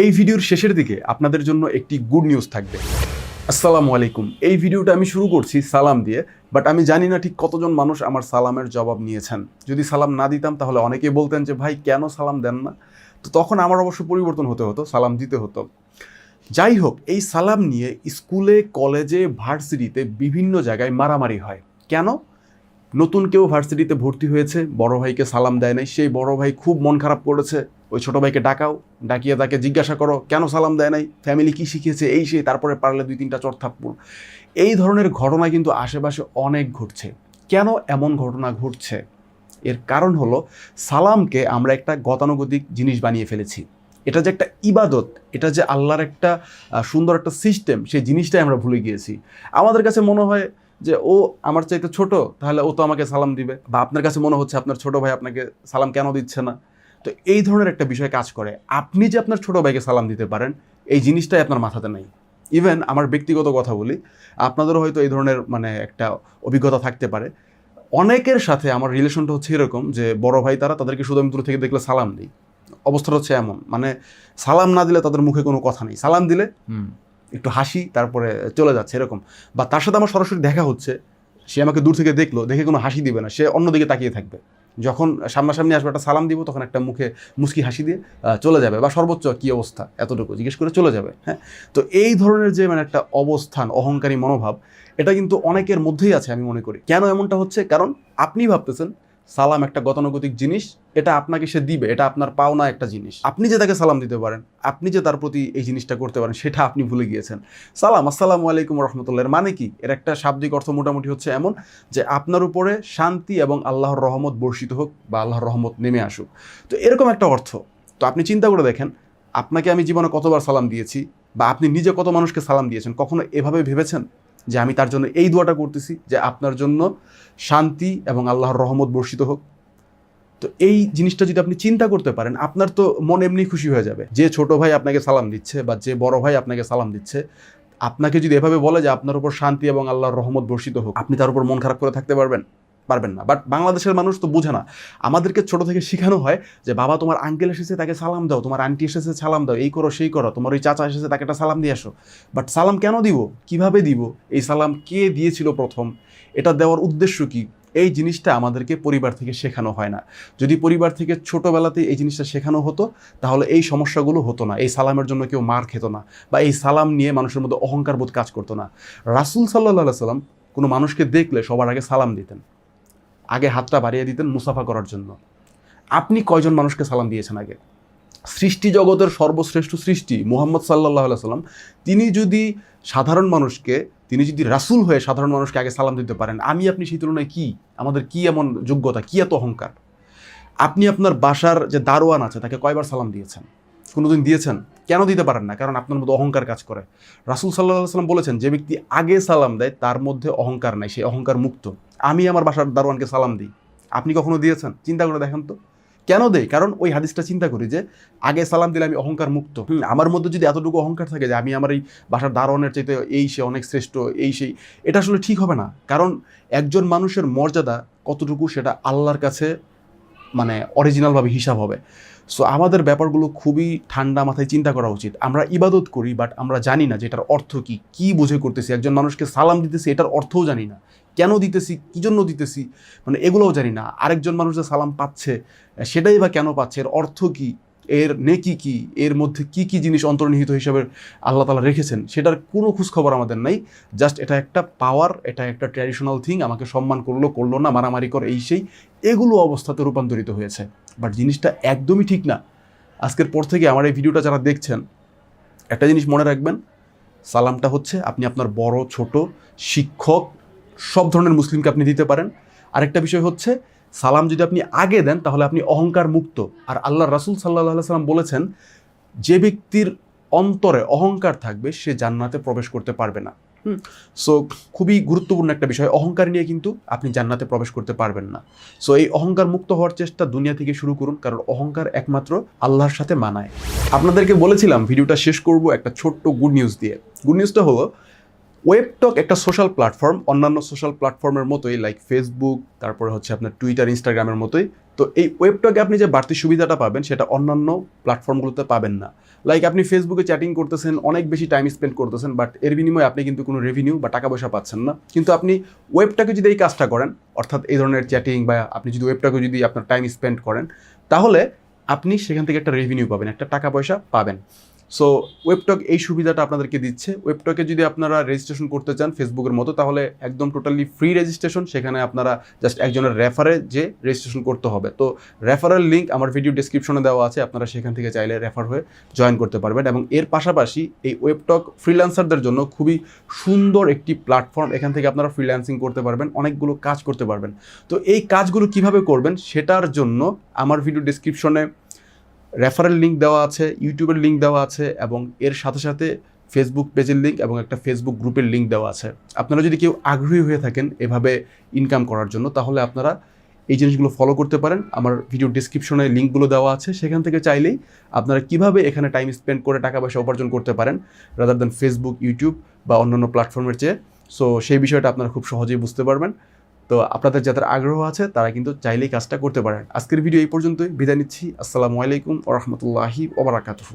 এই ভিডিওর শেষের দিকে আপনাদের জন্য একটি গুড নিউজ থাকবে। আসসালামু আলাইকুম। এই ভিডিওটা আমি শুরু করছি সালাম দিয়ে বাট আমি জানি না ঠিক কতজন মানুষ আমার সালামের জবাব নিয়েছেন। যদি সালাম না দিতাম, তাহলে অনেকেই বলতেন যে, ভাই, কেন সালাম দেন না? তো তখন আমার অবশ্য পরিবর্তন হতে হতো, সালাম দিতে হতো। যাই হোক, এই সালাম নিয়ে স্কুলে, কলেজে, ভার্সিটিতে বিভিন্ন জায়গায় মারামারি হয়। কেন? নতুন কেউ ভার্সিটিতে ভর্তি হয়েছে, বড় ভাইকে সালাম দেয় নাই, সেই বড় ভাই খুব মন খারাপ করেছে। ওই ছোট ভাইকে ডাকাও, ডাকিয়ে তাকে জিজ্ঞাসা করো, কেন সালাম দেয় নাই? ফ্যামিলি কি শিখিয়েছে এই সেই তারপরে পারলে দুই তিনটা চর থাপ্পড়। এই ধরনের ঘটনা কিন্তু আশেপাশে অনেক ঘটছে। কেন এমন ঘটনা ঘটছে? এর কারণ হলো, সালামকে আমরা একটা গতানুগতিক জিনিস বানিয়ে ফেলেছি। এটা যে একটা ইবাদত, এটা যে আল্লাহর একটা সুন্দর একটা সিস্টেম সেই জিনিসটাই আমরা ভুলে গিয়েছি। আমাদের কাছে মনে হয় যে, ও আমার চাইতে ছোট, তাহলে ও তো আমাকে সালাম দিবে। বা, আপনার কাছে মনে হচ্ছে আপনার ছোট ভাই আপনাকে সালাম কেন দিচ্ছে না? তো এই ধরনের একটা বিষয় কাজ করে। আপনি যে আপনার ছোট ভাইকে সালাম দিতে পারেন এই জিনিসটাই আপনার মাথাতে নেই। ইভেন আমার ব্যক্তিগত কথা বলি আপনাদেরও হয়তো এই ধরনের মানে একটা অভিজ্ঞতা থাকতে পারে। অনেকের সাথে আমার রিলেশনটা হচ্ছে এরকম যে বড় ভাই তারা তাদেরকে শুধু আমি দূর থেকে দেখলে সালাম দিই অবস্থাটা হচ্ছে এমন মানে সালাম না দিলে তাদের মুখে কোনো কথা নেই। সালাম দিলে হুম। একটু হাসি তারপরে চলে যাচ্ছে এরকম। বা তার সাথে আমার সরাসরি দেখা হচ্ছে সে আমাকে দূর থেকে দেখল দেখে কোনো হাসি দিবে না সে অন্যদিকে তাকিয়ে থাকবে। যখন সামনাসামনি আসবে একটা সালাম দিব, তখন একটা মুখে মুসকি হাসি দিয়ে চলে যাবে বা সর্বোচ্চ কী অবস্থা? এতটুকু জিজ্ঞেস করে চলে যাবে হ্যাঁ? তো এই ধরনের যে মানে একটা অবস্থান, অহংকারী মনোভাব, এটা কিন্তু অনেকের মধ্যেই আছে আমি মনে করি। কেন এমনটা হচ্ছে? কারণ আপনি ভাবতেছেন সালাম একটা গতানুগতিক জিনিস, এটা আপনাকে সে দিবে, এটা আপনার পাওনা একটা জিনিস। আপনি যে তাকে সালাম দিতে পারেন, আপনি যে তার প্রতি এই জিনিসটা করতে পারেন, সেটা আপনি ভুলে গিয়েছেন। সালাম, আসসালামু আলাইকুম রহমতুল্লাহ। মানে কি? এর একটা শাব্দিক অর্থ মোটামুটি হচ্ছে এমন যে আপনার উপরে শান্তি এবং আল্লাহর রহমত বর্ষিত হোক বা আল্লাহর রহমত নেমে আসুক। তো এরকম একটা অর্থ। তো আপনি চিন্তা করে দেখেন, আপনাকে আমি জীবনে কতবার সালাম দিয়েছি বা আপনি নিজে কত মানুষকে সালাম দিয়েছেন, কখনো এভাবে ভেবেছেন? যে আমি তার জন্য এই দোয়াটা করতেছি যে আপনার জন্য শান্তি এবং আল্লাহর রহমত বর্ষিত হোক। তো এই জিনিসটা যদি আপনি চিন্তা করতে পারেন, আপনার তো মন এমনি খুশি হয়ে যাবে। যে ছোট ভাই আপনাকে সালাম দিচ্ছে বা যে বড় ভাই আপনাকে সালাম দিচ্ছে, আপনাকে যদি এভাবে বলে যে আপনার উপর শান্তি এবং আল্লাহর রহমত বর্ষিত হোক, আপনি তার উপর মন খারাপ করে থাকতে পারবেন? পারবেন না। বাট বাংলাদেশের মানুষ তো বোঝে না। আমাদেরকে ছোট থেকে শেখানো হয় যে, বাবা, তোমার আঙ্কেল এসেছে, তাকে সালাম দাও। তোমার আন্টি এসেছে, সালাম দাও। এই করো, সেই করো। তোমার ওই চাচা এসেছে, তাকে একটা সালাম দিয়ে আসো। বাট সালাম কেন দিব? কীভাবে দিব? এই সালাম কে দিয়েছিল প্রথম? এটা দেওয়ার উদ্দেশ্য কি? এই জিনিসটা আমাদেরকে পরিবার থেকে শেখানো হয় না। যদি পরিবার থেকে ছোটোবেলাতে এই জিনিসটা শেখানো হতো, তাহলে এই সমস্যাগুলো হতো না। এই সালামের জন্য কেউ মার খেত না। বা এই সালাম নিয়ে মানুষের মধ্যে অহংকার বোধ কাজ করতো না। রাসুল সাল্লাহ সাল্লাম কোনো মানুষকে দেখলে সবার আগে সালাম দিতেন। আগে হাতটা বাড়িয়ে দিতেন মুসাফা করার জন্য। আপনি কয়জন মানুষকে সালাম দিয়েছেন আগে? সৃষ্টি জগতের সর্বশ্রেষ্ঠ সৃষ্টি মুহাম্মদ সাল্লাহ সাল্লাম তিনি যদি সাধারণ মানুষকে, তিনি যদি রাসূল হয়ে সাধারণ মানুষকে আগে সালাম দিতে পারেন, আমি, আপনি সেই তুলনায় কী? আমাদের কী এমন যোগ্যতা, কী এত অহংকার? আপনি আপনার বাসার যে দারোয়ান আছে, তাকে কয়বার সালাম দিয়েছেন? কোনোদিন দিয়েছেন? কেন দিতে পারেন না? কারণ আপনার মধ্যে অহংকার কাজ করে। রাসুল সাল্লাহ সাল্লাম বলেছেন, যে ব্যক্তি আগে সালাম দেয়, তার মধ্যে অহংকার নাই, সে অহংকার মুক্ত। আমি আমার বাসার দারোয়ানকে সালাম দিই। আপনি কখনো দিয়েছেন? চিন্তা করে দেখেন তো। কেন দেয় কারণ ওই হাদিসটা চিন্তা করি যে আগে সালাম দিলে আমি অহংকার মুক্ত। হুম, আমার মধ্যে যদি এতটুকু অহংকার থাকে যে আমি আমার এই বাসার দারোয়ানের চাইতে এই সে অনেক শ্রেষ্ঠ এই সেই এটা আসলে ঠিক হবে না। কারণ একজন মানুষের মর্যাদা কতটুকু সেটা আল্লাহর কাছে মানে অরিজিনালভাবে হিসাব হবে। সো আমাদের ব্যাপারগুলো খুবই ঠান্ডা মাথায় চিন্তা করা উচিত। আমরা ইবাদত করি বাট আমরা জানি না যে এটার অর্থ কী কী বুঝে করতেছি, একজন মানুষকে সালাম দিতেছি, এটার অর্থও জানি না। কেন দিতেছি, কী জন্য দিতেছি মানে এগুলোও জানি না। আরেকজন মানুষ যে সালাম পাচ্ছে, সেটাই বা কেন পাচ্ছে, এর অর্থ কি এর নেকি কি? এর মধ্যে কি কি জিনিস অন্তর্নিহিত হিসাবে আল্লাহ তালা রেখেছেন? সেটার কোনো খোঁজখবর আমাদের নাই। জাস্ট এটা একটা পাওয়ার এটা একটা ট্র্যাডিশনাল থিং আমাকে সম্মান করল করল না, মারামারি করে, এই সেই, এগুলো অবস্থাতে রূপান্তরিত হয়েছে। বাট জিনিসটা একদমই ঠিক না। আজকের পর থেকে আমার এই ভিডিওটা যারা দেখছেন, একটা জিনিস মনে রাখবেন, সালামটা হচ্ছে আপনি আপনার বড়, ছোট, শিক্ষক, সব ধরনের মুসলিমকে আপনি দিতে পারেন। আরেকটা বিষয় হচ্ছে সালাম যদি আপনি আগে দেন, তাহলে আপনি অহংকার মুক্ত। আর আল্লাহ রাসুল সাল্লাহ সাল্লাম বলেছেন, যে ব্যক্তির অন্তরে অহংকার থাকবে, সে জান্নাতে প্রবেশ করতে পারবে না। সো খুবই গুরুত্বপূর্ণ একটা বিষয়। অহংকার নিয়ে কিন্তু আপনি জান্নাতে প্রবেশ করতে পারবেন না। সো এই অহংকার মুক্ত হওয়ার চেষ্টা দুনিয়া থেকে শুরু করুন, কারণ অহংকার একমাত্র আল্লাহর সাথে মানায়। আপনাদেরকে বলেছিলাম, ভিডিওটা শেষ করব একটা ছোট্ট গুড নিউজ দিয়ে। গুড নিউজটা হলো ওয়েবটক একটা সোশ্যাল প্ল্যাটফর্ম অন্যান্য সোশ্যাল প্ল্যাটফর্মের মতোই লাইক ফেসবুক তারপরে হচ্ছে আপনার টুইটার ইনস্টাগ্রামের মতোই। তো এই ওয়েবটকে আপনি যে বাড়তি সুবিধাটা পাবেন, সেটা অন্যান্য প্ল্যাটফর্মগুলোতে পাবেন না। লাইক আপনি ফেসবুকে চ্যাটিং করতেছেন, অনেক বেশি টাইম স্পেন্ড করতেছেন বাট এর বিনিময়ে আপনি কিন্তু কোনো রেভিনিউ বা টাকা পয়সা পাচ্ছেন না। কিন্তু আপনি ওয়েবটাকে যদি এই কাজটা করেন, অর্থাৎ এই ধরনের চ্যাটিং বা আপনি যদি ওয়েবটাকে যদি আপনার টাইম স্পেন্ড করেন, তাহলে আপনি সেখান থেকে একটা রেভিনিউ পাবেন, একটা টাকা পয়সা পাবেন। সো ওয়েবটক এই সুবিধাটা আপনাদেরকে দিচ্ছে। ওয়েবটকে যদি আপনারা রেজিস্ট্রেশন করতে চান ফেসবুকের মতো, তাহলে একদম টোটালি ফ্রি রেজিস্ট্রেশন সেখানে আপনারা জাস্ট একজনের রেফারে যে রেজিস্ট্রেশন করতে হবে। তো রেফারেল লিঙ্ক আমার ভিডিও ডিসক্রিপশনে দেওয়া আছে। আপনারা সেখান থেকে চাইলে রেফার হয়ে জয়েন করতে পারবেন এবং এর পাশাপাশি এই ওয়েবটক ফ্রিল্যান্সারদের জন্য খুবই সুন্দর একটি প্ল্যাটফর্ম এখান থেকে আপনারা ফ্রিল্যান্সিং করতে পারবেন, অনেকগুলো কাজ করতে পারবেন। তো এই কাজগুলো কীভাবে করবেন, সেটার জন্য আমার ভিডিও ডিসক্রিপশনে রেফারেল লিঙ্ক দেওয়া আছে, ইউটিউবের লিঙ্ক দেওয়া আছে এবং এর সাথে সাথে ফেসবুক পেজের লিঙ্ক এবং একটা ফেসবুক গ্রুপের লিঙ্ক দেওয়া আছে। আপনারা যদি কেউ আগ্রহী হয়ে থাকেন এভাবে ইনকাম করার জন্য, তাহলে আপনারা এই জিনিসগুলো ফলো করতে পারেন। আমার ভিডিও ডিসক্রিপশনে লিঙ্কগুলো দেওয়া আছে। সেখান থেকে চাইলেই আপনারা কীভাবে এখানে টাইম স্পেন্ড করে টাকা পয়সা উপার্জন করতে পারেন রাদার দেন ফেসবুক ইউটিউব বা অন্যান্য প্ল্যাটফর্মের চেয়ে। সো সেই বিষয়টা আপনারা খুব সহজেই বুঝতে পারবেন। তো আপনাদের যাদের আগ্রহ আছে, তারা কিন্তু চাইলেই কাজটা করতে পারেন। আজকের ভিডিও এই পর্যন্তই। বিদায় নিচ্ছি। আসসালামু আলাইকুম ওরহমতুল্লাহি ওবরাকাতুহু